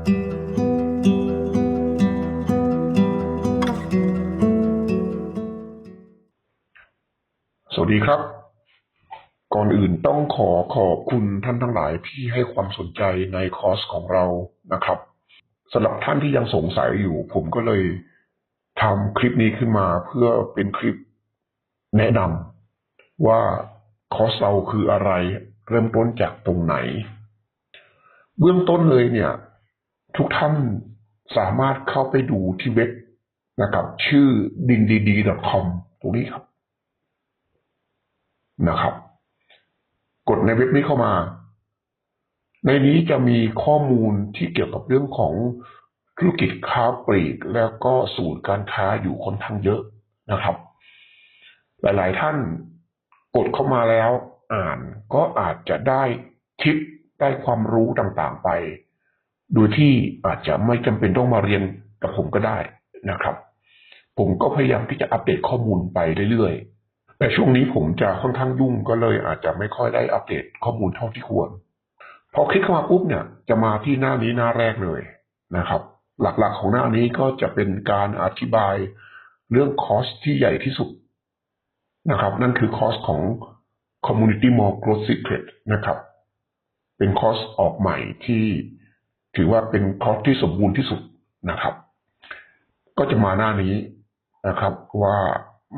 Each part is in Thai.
สวัสดีครับ ก่อนอื่นต้องขอขอบคุณท่านทั้งหลายที่ให้ความสนใจในคอร์สของเรานะครับสำหรับท่านที่ยังสงสัยอยู่ ผมก็เลยทำคลิปนี้ขึ้นมาเพื่อเป็นคลิปแนะนำว่าคอร์สเราคืออะไร เริ่มต้นจากตรงไหน เบื้องต้นเลยเนี่ย ทุกท่านสามารถเข้าไปดูที่เว็บนะครับ ชื่อ d i n d d c o m ตรงนี้ครับนะครับ กดในเว็บนี้เข้ามา ในนี้จะมีข้อมูลที่เกี่ยวกับเรื่องของธุรกิจค้าปลีก แล้วก็ศูนย์การค้าอยู่ค่อนข้างเยอะนะครับ หลายๆท่านกดเข้ามาแล้วอ่านก็อาจจะได้ทิปได้ความรู้ต่างๆไป โดยที่อาจจะไม่จำเป็นต้องมาเรียนกับผมก็ได้นะครับ ผมก็พยายามที่จะอัปเดตข้อมูลไปเรื่อยๆ แต่ช่วงนี้ผมจะค่อนข้างยุ่งก็เลยอาจจะไม่ค่อยได้อัปเดตข้อมูลเท่าที่ควร พอคลิกเข้ามาปุ๊บเนี่ยจะมาที่หน้านี้หน้าแรกเลยนะครับ หลักๆของหน้านี้ก็จะเป็นการอธิบายเรื่องคอสที่ใหญ่ที่สุดนะครับ นั่นคือคอสของ Community Mall Growth Secret นะครับ เป็นคอร์สออกใหม่ที่ ถือว่าเป็นคอร์สที่สมบูรณ์ที่สุดนะครับ ก็จะมาหน้านี้นะครับว่า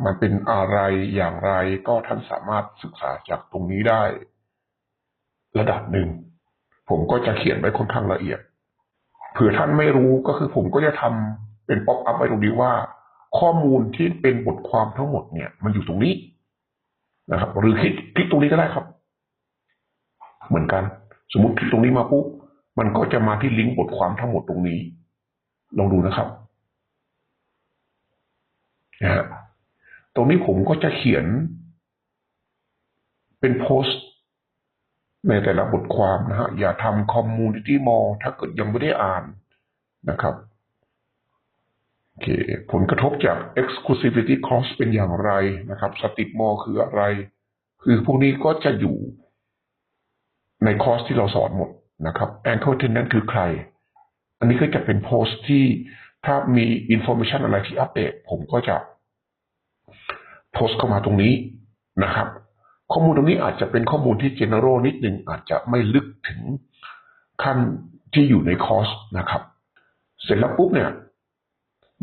มันเป็นอะไรอย่างไรก็ท่านสามารถศึกษาจากตรงนี้ได้ ระดับหนึ่ง ผมก็จะเขียนไว้ค่อนข้างละเอียดเผื่อท่านไม่รู้ก็คือผมก็จะทำเป็นป๊อปอัพไว้ตรงนี้ว่า ข้อมูลที่เป็นบทความทั้งหมดเนี่ย มันอยู่ตรงนี้นะครับ หรือคลิกคลิกตรงนี้ก็ได้ครับ เหมือนกัน สมมติคลิกตรงนี้มาปุ๊บ มันก็จะมาที่ลิงก์บทความทั้งหมดตรงนี้ ลองดูนะครับนะฮะตรงนี้ผมก็จะเขียน เป็นโพสต์ในแต่ละบทความนะฮะ อย่าทำคอมมูนิตี้มอลถ้าเกิดยังไม่ได้อ่านนะครับโอเคผลกระทบจาก exclusivity cost เป็นอย่างไรนะครับ สติมอลคืออะไร คือพวกนี้ก็จะอยู่ในคอร์สที่เราสอนหมด นะครับ anchor tenant คือใคร อันนี้ก็จะเป็นโพสต์ที่ถ้ามีอินโฟ a t ชันอะไรที่อัปเดต ผมก็จะโพสต์เข้ามาตรงนี้นะครับ ข้อมูลตรงนี้อาจจะเป็นข้อมูลที่ general นิดหนึ่งอาจจะไม่ลึกถึงขั้นที่อยู่ในคอร์สนะครับ เสร็จแล้วปุ๊บเนี่ย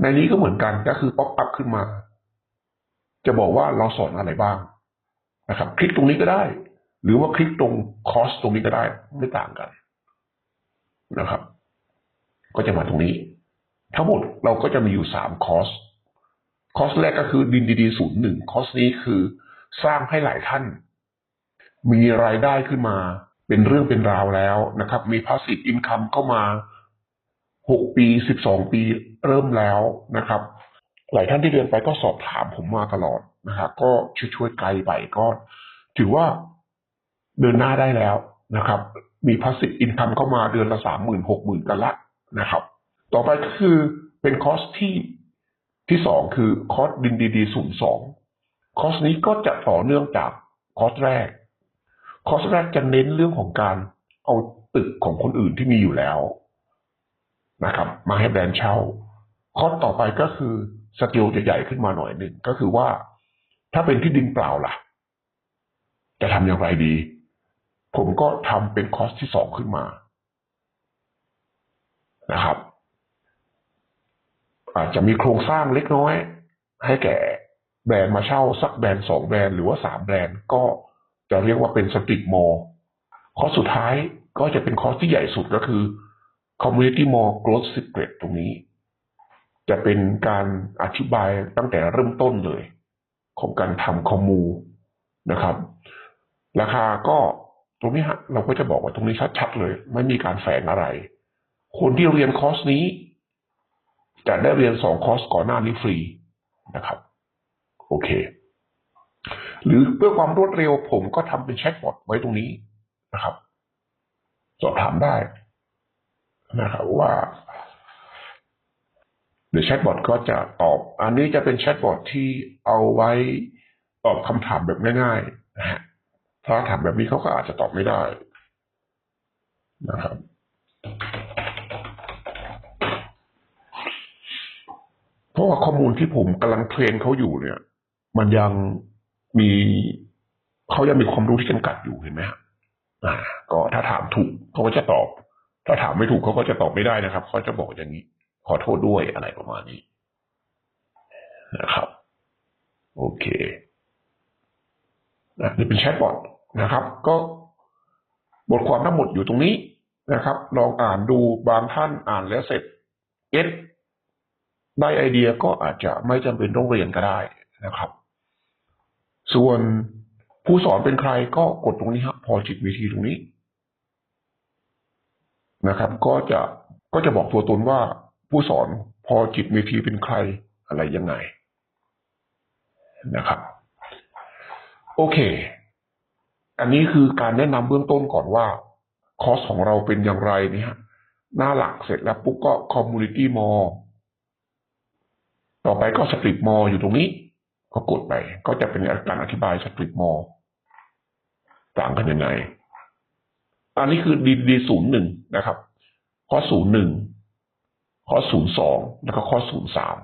ในนี้ก็เหมือนกันก็คือป๊อปอัพขึ้นมา จะบอกว่าเราสอนอะไรบ้างนะครับ คลิกตรงนี้ก็ได้ หรือว่าคลิกตรงคอร์สตรงนี้ก็ได้ไม่ต่างกัน นะครับ ก็จะมาตรงนี้ ทั้งหมดเราก็จะมีอยู่สามคอร์สคอร์สแรกก็คือดินดีดีศูนย์หนึ่งคอร์สนี้คือสร้างให้หลายท่าน มีรายได้ขึ้นมา เป็นเรื่องเป็นราวแล้วนะครับ มีพาสซีฟอินคัมเข้ามาหกปีสิบสองปีเริ่มแล้วนะครับ หลายท่านที่เรียนไปก็สอบถามผมมาตลอดนะครับก็ช่วยช่วยๆไกลไปก็ ถือว่าเดินหน้าได้แล้วนะครับ มีพาสซีฟอินคัมเข้ามาเดือนละสามหมื่นหกหมื่นกันละนะครับ ต่อไปก็คือเป็นคอสที่ที่สองคือคอสดินดีดีศูนย์สองคอสนี้ก็จะต่อเนื่องจากคอสแรก คอสแรกจะเน้นเรื่องของการเอาตึกของคนอื่นที่มีอยู่แล้วนะครับ มาให้แบรนด์เช่า คอสต่อไปก็คือสเกลจะใหญ่ขึ้นมาหน่อยหนึ่งก็คือว่าถ้าเป็นที่ดินเปล่าล่ะ จะทำอย่างไรดี ผมก็ทำเป็นคอร์สที่สองขึ้นมานะครับ อาจจะมีโครงสร้างเล็กน้อย ให้แก่แบรนด์มาเช่าสักแบรนด์สองแบรนด์หรือว่าสามแบรนด์ก็จะเรียกว่าเป็นสตรีทมอลคอร์สสุดท้ายก็จะเป็นคอร์สที่ใหญ่สุดก็คือ Community Mall Growth Secret ตรงนี้ จะเป็นการอธิบายตั้งแต่เริ่มต้นเลย ของการทำคอมมูนะครับ ราคาก็ ตรงนี้ฮะเราก็จะบอกว่าตรงนี้ชัดๆเลย ไม่มีการแฝงอะไร คนที่เรียนคอร์สนี้จะได้เรียนสองคอร์สก่อนหน้านี้ฟรีนะครับ โอเค หรือเพื่อความรวดเร็วผมก็ทำเป็นแชทบอทไว้ตรงนี้นะครับ สอบถามได้นะครับว่าเดี๋ยวแชทบอทก็จะตอบ อันนี้จะเป็นแชทบอทที่เอาไว้ตอบคำถามแบบง่ายๆนะฮะ ถ้าถามแบบนี้เขาก็อาจจะตอบไม่ได้นะครับ เพราะว่าข้อมูลที่ผมกำลังเทรนเขาอยู่เนี่ย มันยังมีเขายังมีความรู้ที่จำกัดอยู่เห็นไหมฮะอ่า ก็ถ้าถามถูกเขาก็จะตอบ ถ้าถามไม่ถูกเขาก็จะตอบไม่ได้นะครับเขาจะบอกอย่างนี้ ขอโทษด้วยอะไรประมาณนี้นะครับ โอเค นะนี่เป็นแชทบอทนะครับ ก็บทความทั้งหมดอยู่ตรงนี้นะครับ ลองอ่านดูบางท่านอ่านแล้วเสร็จเก็ตได้ไอเดียก็อาจจะไม่จำเป็นต้องเรียนก็ได้นะครับ ส่วนผู้สอนเป็นใครก็กดตรงนี้ครับพอจิตวิธีตรงนี้นะครับ ก็จะก็จะบอกตัวตนว่าผู้สอนพอจิตวิธีเป็นใครอะไรยังไงนะครับ โอเค อันนี้คือการแนะนำเบื้องต้นก่อนว่า คอร์สของเราเป็นอย่างไรนี่ฮะ หน้าหลักเสร็จแล้วปุ๊บก็ community more ต่อไปก็สตรีทมออยู่ตรงนี้ ก็กดไป ก็จะเป็นการอธิบายสตรีทมอต่างกันยังไง อันนี้คือดีดีศูนย์หนึ่งนะครับ ข้อศูนย์หนึ่งข้อศูนย์สองแล้วก็ข้อศูนย์สาม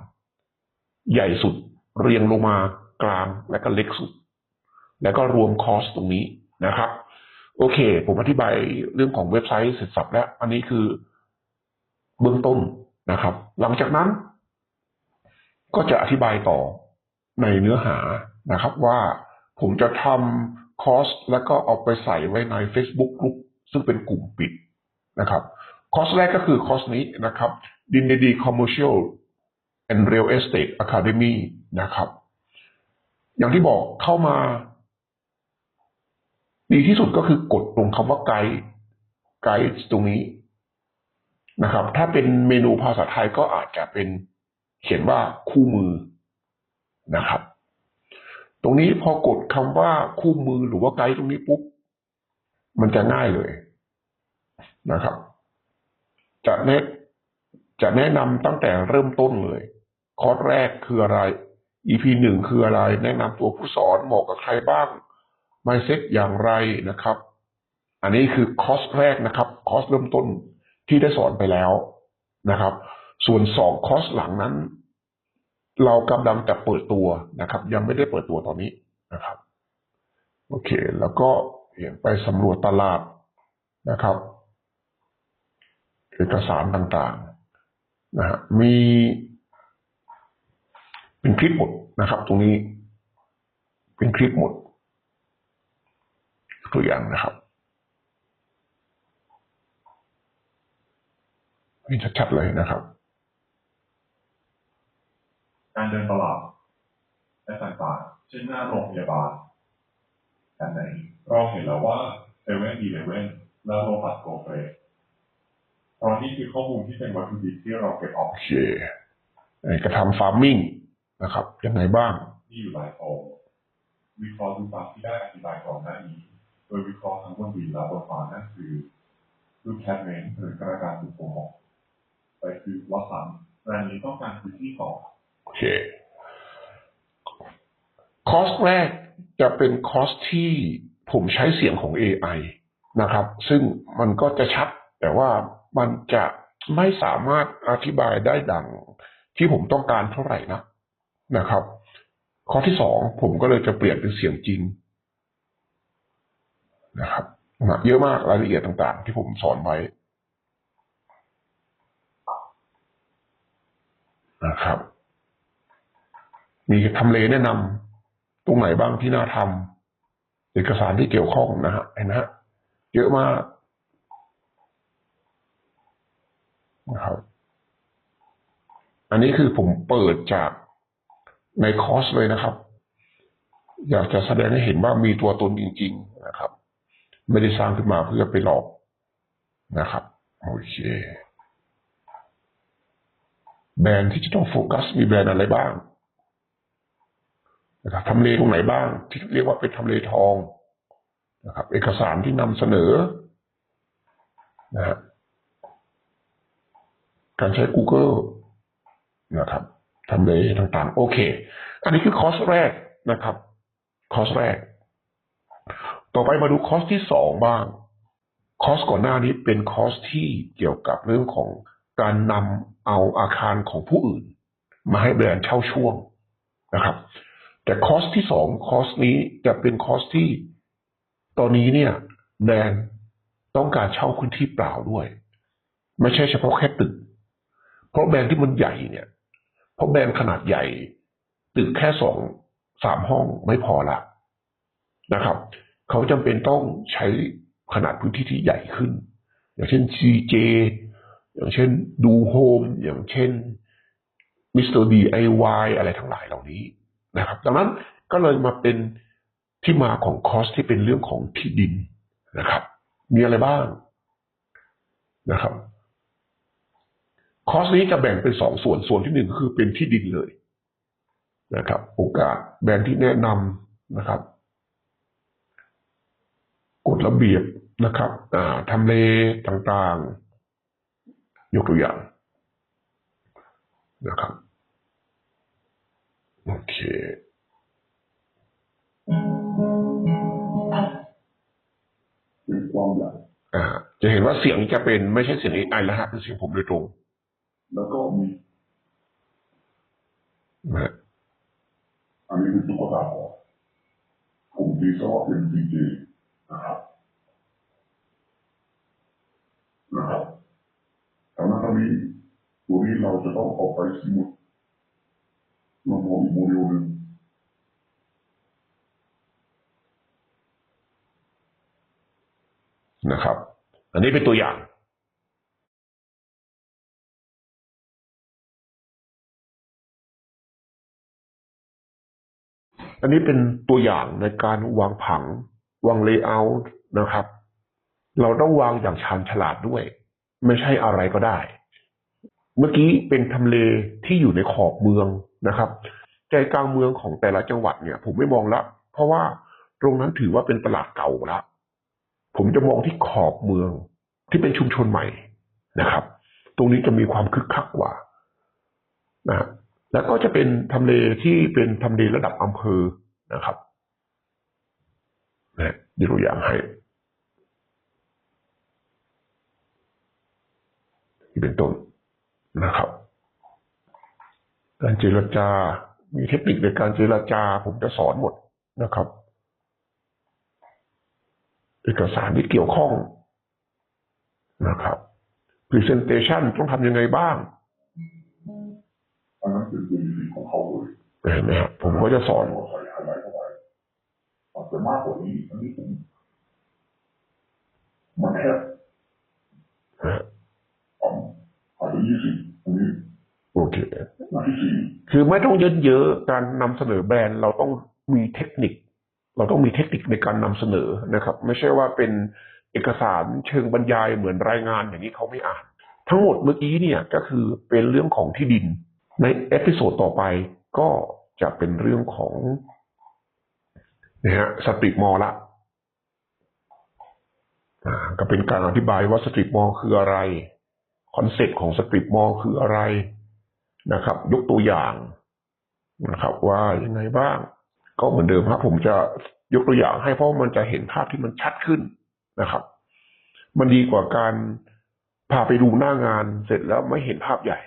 ใหญ่สุดเรียงลงมากลางและก็เล็กสุด แล้วก็รวมคอสตรงนี้นะครับ โอเค ผมอธิบายเรื่องของเว็บไซต์เสร็จสับแล้ว อันนี้คือเบื้องต้นนะครับ หลังจากนั้น ก็จะอธิบายต่อในเนื้อหานะครับ ว่าผมจะทำคอสแล้วก็เอาไปใส่ไว้ใน Facebook กลุ่มซึ่งเป็นกลุ่มปิดนะครับ คอสแรกก็คือคอสนี้นะครับ d i n d Commercial and Real Estate Academy นะครับ อย่างที่บอกเข้ามา ดีที่สุดก็คือกดตรงคำว่าไกด์ไกด์ตรงนี้นะครับ ถ้าเป็นเมนูภาษาไทยก็อาจจะเป็นเขียนว่าคู่มือนะครับ ตรงนี้พอกดคำว่าคู่มือหรือว่าไกด์ตรงนี้ปุ๊บ มันจะง่ายเลยนะครับ จะแนะจะแนะนำตั้งแต่เริ่มต้นเลยคอร์สแรกคืออะไร EP หนึ่งคืออะไร แนะนำตัวผู้สอนเหมาะกับใครบ้าง mindset อย่างไรนะครับ อันนี้คือคอร์สแรกนะครับ คอร์สเริ่มต้นที่ได้สอนไปแล้วนะครับ ส่วนสองคอร์สหลังนั้น เรากำลังจะเปิดตัวนะครับ ยังไม่ได้เปิดตัวตอนนี้นะครับ โอเค แล้วก็เห็นไปสำรวจตลาดนะครับ เอกสารต่างๆนะฮะมีเป็นคลิปหมดนะครับ ตรงนี้ เป็นคลิปหมด ตัวอย่างนะครับนี่ชัดๆเลยนะครับ การเดินตลาดและต่างๆเช่นหน้าโรงพยาบาลแต่ไหนเราเห็นแล้วว่าเซเว่นอีเลเว่นและโรบัสโกเฟรตอนนี้คือข้อมูลที่เป็นวัตถุดิบที่เราเก็บออกโอเคไอ้กระทำฟาร์มมิ่งนะครับยังไงบ้างที่อยู่หลายโองวิเคราะห์ดูตามที่ได้อธิบายก่อนหน้านี้โด ยวิเคราะห์ทั้งบนดินและบนฟ้านั่นคือรูปแคทเมนหรือกระดานตุกโปรโมไปคือวัสันรายนี้ต้องการพื้นที่ก่อโอเคคอสแรกจะเป็นคอสที่ผมใช้เสียงของ AI นะครับ ซึ่งมันก็จะชัด แต่ว่ามันจะไม่สามารถอธิบายได้ดังที่ผมต้องการเท่าไหร่นะนะครับ ข้อที่สองผมก็เลยจะเปลี่ยนเป็นเสียงจริง นะครับนะเยอะมากรายละเอียดต่างๆ ที่ผมสอนไว้นะครับ มีทำเลแนะนำตรงไหนบ้างที่น่าทำเอกสารที่เกี่ยวข้องนะฮะเห็นไหมฮะเยอะมากนะครับ อันนี้คือผมเปิดจากในคอร์สเลยนะครับ อยากจะแสดงให้เห็นว่ามีตัวตนจริง ๆ นะครับ ไม่ได้สร้างขึ้นมาเพื่อไปหลอกนะครับ โอเคแบรนด์ที่จะต้องโฟกัสมีแบรนด์อะไรบ้างนะครับทำเลตรงไหนบ้าง ที่เรียกว่าเป็นทำเลทองนะครับ เอกสารที่นำเสนอนะฮะการใช้ Google นะครับทำเลต่างๆ โอเค อันนี้คือคอร์สแรกนะครับ คอร์สแรก ต่อไปมาดูคอร์สที่สองบ้าง คอร์สก่อนหน้านี้เป็นคอร์สที่เกี่ยวกับเรื่องของการนำเอาอาคารของผู้อื่น มาให้แบรนด์เช่าช่วงนะครับ แต่คอสที่สองคอสนี้จะเป็นคอสที่ ตอนนี้เนี่ยแบรนด์ต้องการเช่าพื้นที่เปล่าด้วย ไม่ใช่เฉพาะแค่ตึก เพราะแบรนด์ที่มันใหญ่เนี่ย เพราะแบรนด์ขนาดใหญ่ ตึกแค่สองสามห้องไม่พอละนะครับ เขาจำเป็นต้องใช้ขนาดพื้นที่ที่ใหญ่ขึ้น อย่างเช่น CJ อย่างเช่นดูโฮมอย่างเช่น Mr. DIY อะไรทั้งหลายเหล่านี้นะครับ ดังนั้นก็เลยมาเป็นที่มาของคอสที่เป็นเรื่องของที่ดินนะครับ มีอะไรบ้างนะครับคอสนี้จะแบ่งเป็นสองส่วนส่วนที่หนึ่งคือเป็นที่ดินเลยนะครับ โอกาสแบรนด์ที่แนะนำนะครับ กฎระเบียบนะครับอ่าทำเลต่างๆ ยกตัวอย่างนะครับโอเคเป็นความใหญ่อ่า จะเห็นว่าเสียงจะเป็นไม่ใช่เสียง AI แล้วฮะเป็นเสียงผมโดยตรง แล้วก็มีนะฮะอันนี้เป็นตุ๊กตาของผมดีซอเป็นดีเจ นะครับนะครับแต่ณตอนนี้ตัวนี้เราจะต้องออกไปสมุดลำโพงอีกโมเดลหนึ่งนะครับ อันนี้เป็นตัวอย่างอันนี้เป็นตัวอย่างในการวางผัง วางเลเยอร์นะครับ เราต้องวางอย่างชาญฉลาดด้วย ไม่ใช่อะไรก็ได้ เมื่อกี้เป็นทำเลที่อยู่ในขอบเมืองนะครับ ใจกลางเมืองของแต่ละจังหวัดเนี่ย ผมไม่มองละ เพราะว่าตรงนั้นถือว่าเป็นตลาดเก่าละ ผมจะมองที่ขอบเมืองที่เป็นชุมชนใหม่นะครับ ตรงนี้จะมีความคึกคักกว่านะฮะแล้วก็จะเป็นทำเลที่เป็นทำเลระดับอำเภอนะครับ นะยกตัวอย่างให้ที่เป็นต้นนะครับ การเจรจา มีเทคนิคในการเจรจา ผมจะสอนหมดนะครับ เอกสารที่เกี่ยวข้องนะครับ Presentation ต้องทำยังไงบ้างอันนั้นเป็นตัวดีของเขาเลยเห็นไหมครับผมก็จะสอน อาจจะมากกว่านี้อันนี้ผมมันแค่นะฮะอ๋ออาจจะยี่สิบอันนี้โอเคหน้าที่สี่คือไม่ต้องเยอะๆ การนำเสนอแบรนด์เราต้องมีเทคนิค เราต้องมีเทคนิคในการนำเสนอนะครับ ไม่ใช่ว่าเป็นเอกสารเชิงบรรยายเหมือนรายงานอย่างนี้เขาไม่อ่าน ทั้งหมดเมื่อกี้เนี่ยก็คือเป็นเรื่องของที่ดิน ในเอพิโซดต่อไปก็จะเป็นเรื่องของ นะฮะสตรีทมอลละอ่าก็เป็นการอธิบายว่าสตรีทมอลคืออะไรคอนเซ็ปต์ของสตรีทมอลคืออะไรนะครับ ยกตัวอย่างนะครับ ว่ายังไงบ้าง ก็เหมือนเดิมครับผมจะยกตัวอย่างให้เพราะมันจะเห็นภาพที่มันชัดขึ้นนะครับ มันดีกว่าการพาไปดูหน้างานเสร็จแล้วไม่เห็นภาพใหญ่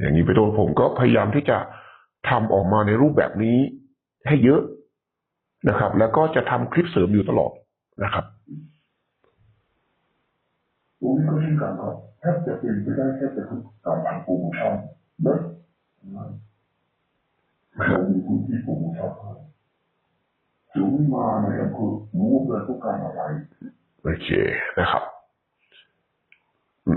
อย่างนี้ไปนต้นผมก็พยายามที่จะทำออกมาในรูปแบบนี้ ให้เยอะนะครับ แล้วก็จะทำคลิปเสริมอยู่ตลอดนะครับตรงนี้ก็เช่นกันครับแทบจะเป็นไปได้แค่จะคือการทำโปรโมชั่นเด็ดเรามีพื้นที่โปรโมชั่นให้ถึงมาในอำเภอรู้ว่าเลยต้องการอะไรโอเคนะครับ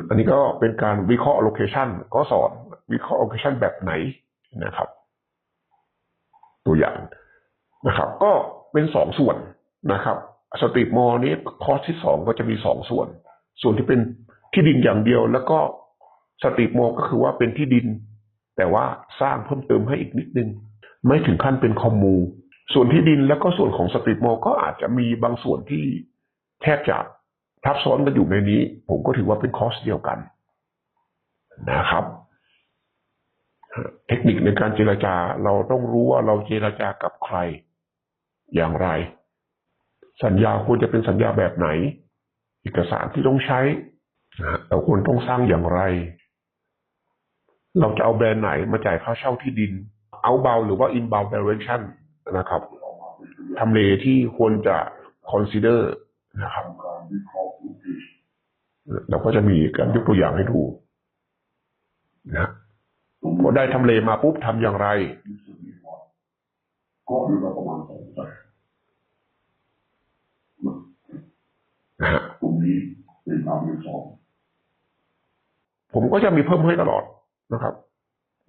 อันนี้ก็เป็นการวิเคราะห์โลเคชันก็สอนวิเคราะห์โลเคชันแบบไหนนะครับ ตัวอย่างนะครับ ก็เป็นสองส่วนนะครับสตรีทมอลนี้คอร์สที่สองก็จะมีสองส่วน ส่วนที่เป็นที่ดินอย่างเดียว แล้วก็สตรีทมอลก็คือว่าเป็นที่ดิน แต่ว่าสร้างเพิ่มเติมให้อีกนิดนึง ไม่ถึงขั้นเป็นคอมมู ส่วนที่ดินแล้วก็ส่วนของสตรีทมอลก็อาจจะมีบางส่วนที่แทบจะทับซ้อนกันอยู่ในนี้ ผมก็ถือว่าเป็นคอร์สเดียวกันนะครับ เทคนิคในการเจรจา เราต้องรู้ว่าเราเจรจากับใคร อย่างไร สัญญาควรจะเป็นสัญญาแบบไหน เอกสารที่ต้องใช้เราควรต้องสร้างอย่างไร เราจะเอาแบรนด์ไหนมาจ่ายค่าเช่าที่ดิน outbound หรือว่า inbound direction นะครับทำเลที่ควรจะ consider นะครับเราก็จะมีการยกตัวอย่างให้ดูนะ ได้ทำเลมาปุ๊บทำอย่างไรที่สุดนี้ว่าก็อยู่ละประมาณสองแสนนะฮะตรงนี้เป็นอันที่สองผมก็จะมีเพิ่มให้ตลอดนะครับ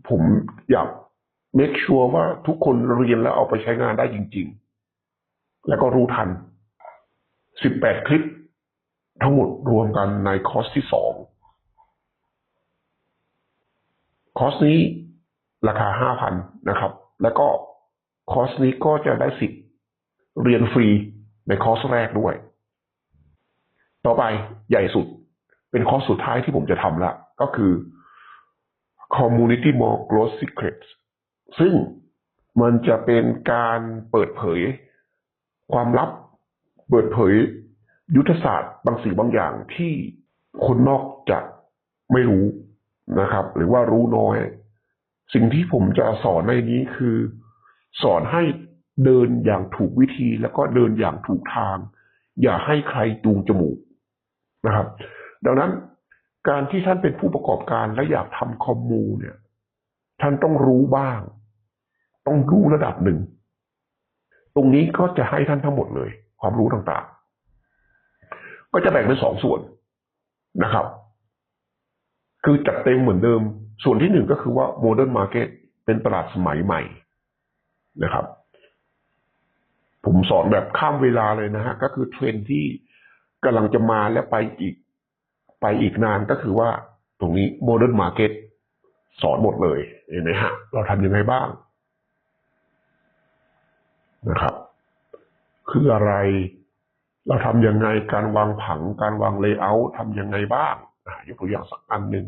ผมอยาก make sure ว่าทุกคนเรียนแล้วเอาไปใช้งานได้จริง ๆ แล้วก็รู้ทัน 18 คลิปทั้งหมดรวมกันในคอร์สที่สอง คอร์สนี้ราคา5,000นนะครับ แล้วก็คอร์สนี้ก็จะได้สิทธิ์เรียนฟรีในคอร์สแรกด้วย ต่อไปใหญ่สุดเป็นคอร์สสุดท้ายที่ผมจะทำละ ก็คือ Community Mall Growth Secrets ซึ่งมันจะเป็นการเปิดเผยความลับ เปิดเผยยุทธศาสตร์บางสิ่งบางอย่างที่คนนอกจะไม่รู้ นะครับ หรือว่ารู้น้อย สิ่งที่ผมจะสอนในนี้คือ สอนให้เดินอย่างถูกวิธีแล้วก็เดินอย่างถูกทาง อย่าให้ใครจูงจมูกนะครับ ดังนั้นการที่ท่านเป็นผู้ประกอบการและอยากทำคอมมูเนี่ย ท่านต้องรู้บ้าง ต้องรู้ระดับหนึ่ง ตรงนี้ก็จะให้ท่านทั้งหมดเลย ความรู้ต่างๆ ก็จะแบ่งเป็นสองส่วนนะครับ คือจัดเต็มเหมือนเดิม ส่วนที่หนึ่งก็คือว่าโมเดิร์นมาร์เก็ตเป็นตลาดสมัยใหม่นะครับ ผมสอนแบบข้ามเวลาเลยนะฮะ ก็คือเทรนที่กำลังจะมาและไปอีก ไปอีกนานก็คือว่าตรงนี้โมเดิร์นมาร์เก็ตสอนหมดเลยเห็นไหมฮะ เราทำยังไงบ้างนะครับ คืออะไร เราทำยังไงการวางผังการวางเลเยอร์ทำยังไงบ้าง ยกตัวอย่างสักอันหนึ่ง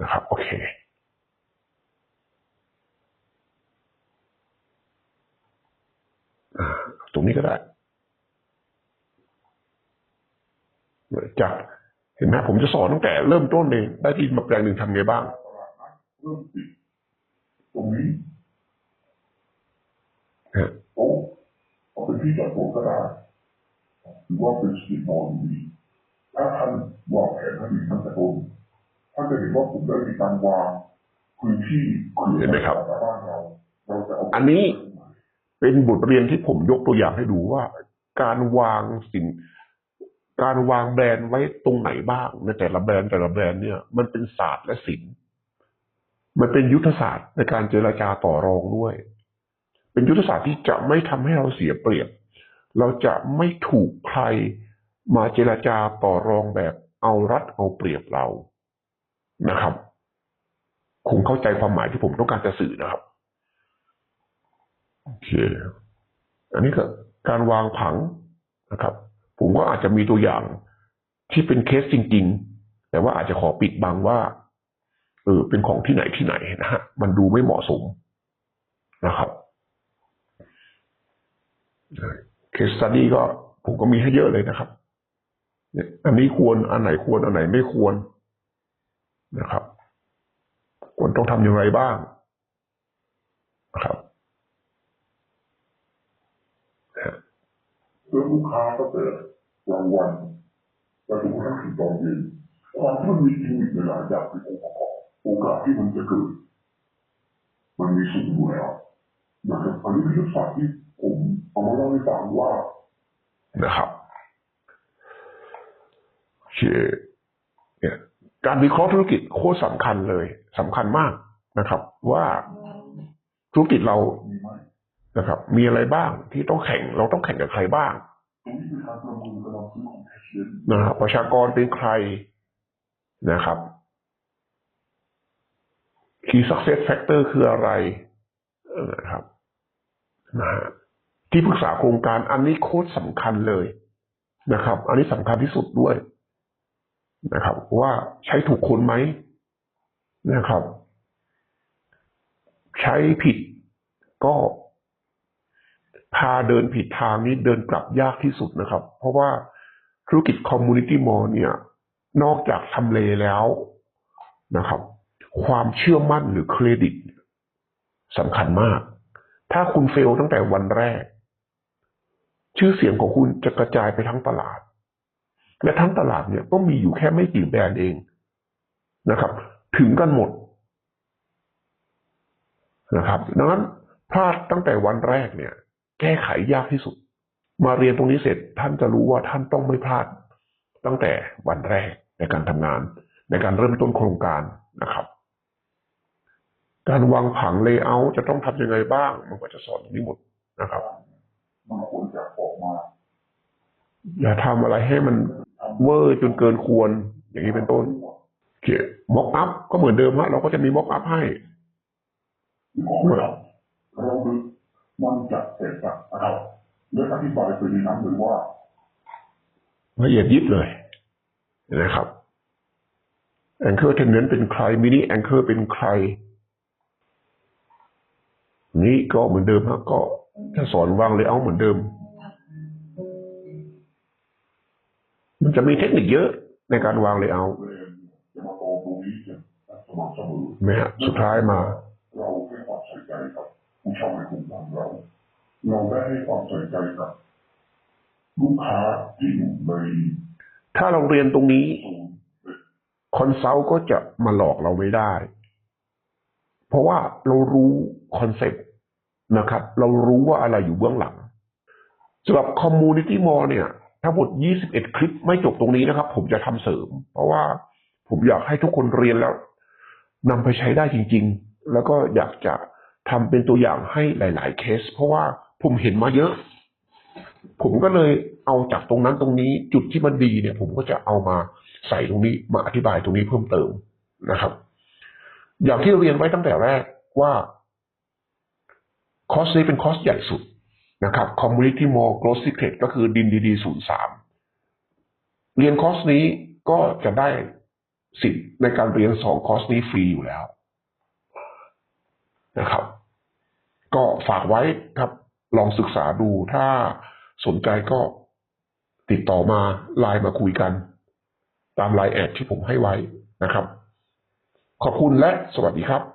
นะครับ โอเคอ่าตรงนี้ก็ได้ จากเห็นไหมผมจะสอนตั้งแต่เริ่มต้นเลย ได้ที่มาแปลงหนึ่งทำไงบ้างตลาดนัดเริ่มปิดตรงนี้ฮะโต๊ะเอาเป็นที่จอดรถก็ได้หรือว่าเป็นสตรีทมอลล์ดี ถ้าท่านวางแผนให้ดีตั้งแต่ต้นท่านจะเห็นว่าผมได้มีการวางพื้นที่เห็นไหมครับในบ้านเราเราจะเอาอันนี้เป็นบทเรียนที่ผมยกตัวอย่างให้ดูว่า การวางสิน การวางแบรนด์ไว้ตรงไหนบ้างในแต่ละแบรนด์แต่ละแบรนด์เนี่ยมันเป็นศาสตร์และศิลป์มันเป็นยุทธศาสตร์ในการเจรจาต่อรองด้วย เป็นยุทธศาสตร์ที่จะไม่ทำให้เราเสียเปรียบ เราจะไม่ถูกใคร มาเจรจาต่อรองแบบเอารัดเอาเปรียบเรานะครับ คงเข้าใจความหมายที่ผมต้องการจะสื่อนะครับโอเค อันนี้ก็การวางผังนะครับ ผมก็อาจจะมีตัวอย่างที่เป็นเคสจริง ๆ แต่ว่าอาจจะขอปิดบังว่าเออเป็นของที่ไหนที่ไหนนะฮะมันดูไม่เหมาะสมนะครับเคสตัดดี้ก็ผมก็มีให้เยอะเลยนะครับ เนี่ยอันนี้ควรอันไหนควรอันไหนไม่ควรนะครับ ควรต้องทำอย่างไรบ้างนะครับเพื่อลูกค้าก็เปิดกลางวันจนถึงขั้นถึงตอนเย็นความที่มันมีกิมมิคหลายๆอย่างเป็นองค์ประกอบโอกาสที่มันจะเกิดมันมีสูงอยู่แล้วนะครับอันนี้คือยุทธศาสตร์ที่ผมเอามาเล่าให้ฟังว่านะครับโอ เคเนี่ยการวิเคราะห์ธุรกิจโคตรสำคัญเลยสำคัญมากนะครับ ว่าธุรกิจเรานะครับ มีอะไรบ้างที่ต้องแข่ง เราต้องแข่งกับใครบ้างนะครับประชากรเป็นใครนะครับ Key Success Factor คืออะไรนะครับนะฮะที่ปรึกษาโครงการอันนี้โคตรสำคัญเลยนะครับ อันนี้สำคัญที่สุดด้วย นะครับ ว่าใช้ถูกคนไหมนะครับ ใช้ผิดก็พาเดินผิดทางนี้เดินกลับยากที่สุดนะครับ เพราะว่าธุรกิจคอมมูนิตี้มอลเนี่ย นอกจากทำเลแล้วนะครับ ความเชื่อมั่นหรือเครดิตสำคัญมาก ถ้าคุณเฟลตั้งแต่วันแรก ชื่อเสียงของคุณจะกระจายไปทั้งตลาด และทั้งตลาดเนี่ยก็มีอยู่แค่ไม่กี่แบรนด์เองนะครับ ถึงกันหมดนะครับ ดังนั้นพลาดตั้งแต่วันแรกเนี่ย แก้ไขยากที่สุด มาเรียนตรงนี้เสร็จท่านจะรู้ว่าท่านต้องไม่พลาด ตั้งแต่วันแรกในการทำงาน ในการเริ่มต้นโครงการนะครับการวางผังเลเยอร์จะต้องทำยังไงบ้าง มันก็จะสอนตรงนี้หมดนะครับมันควรจะออกมาอย่าทำอะไรให้มัน เวอร์จนเกินควร อย่างนี้เป็นต้นโอเคม็อกอัพก็เหมือนเดิมฮะเราก็จะมีม็อกอัพให้ของเราเราคือมันจะเสร็จจากเราและอธิบายไปในนั้นเลยว่าละเอียดยิบเลยนะครับแองเกอร์เทนเนนเป็นใครมินิแองเกอร์เป็นใคร นี่ก็เหมือนเดิมฮะก็ถ้าสอนวางเลยเอาเหมือนเดิม มันจะมีเทคนิคเยอะในการวางเลยเอาเรียนจะมาโตตรงนี้อย่างสม่ำเสมอไหมฮะสุดท้ายมา เราให้ความใส่ใจกับผู้เช่าในกลุ่มของเรา เราได้ให้ความใส่ใจกับลูกค้าที่อยู่ในถ้าเราเรียนตรงนี้ศูนย์คอนซัลท์ก็จะมาหลอกเราไม่ได้ เพราะว่าเรารู้คอนเซ็ปต์นะครับ เรารู้ว่าอะไรอยู่เบื้องหลังสำหรับคอมมูนิตี้มอลเนี่ย ทั้งหมด 21 คลิปไม่จบตรงนี้นะครับ ผมจะทำเสริม เพราะว่าผมอยากให้ทุกคนเรียนแล้วนำไปใช้ได้จริง ๆ แล้วก็อยากจะทำเป็นตัวอย่างให้หลาย ๆ เคส เพราะว่าผมเห็นมาเยอะ ผมก็เลยเอาจากตรงนั้นตรงนี้ จุดที่มันดีเนี่ย ผมก็จะเอามาใส่ตรงนี้มาอธิบายตรงนี้เพิ่มเติมนะครับ อย่างที่เรียนไว้ตั้งแต่แรกว่าคอสนี้เป็นคอสใหญ่สุด นะครับ Community Mall Growth Secret ก็คือดินดีๆศูนย์สามเรียนคอร์สนี้ก็จะได้สิทธิ์ในการเรียนสองคอร์สนี้ฟรีอยู่แล้วนะครับ ก็ฝากไว้ครับ ลองศึกษาดูถ้าสนใจก็ติดต่อมาไลน์มาคุยกัน ตามไลน์แอดที่ผมให้ไว้นะครับ ขอบคุณและสวัสดีครับ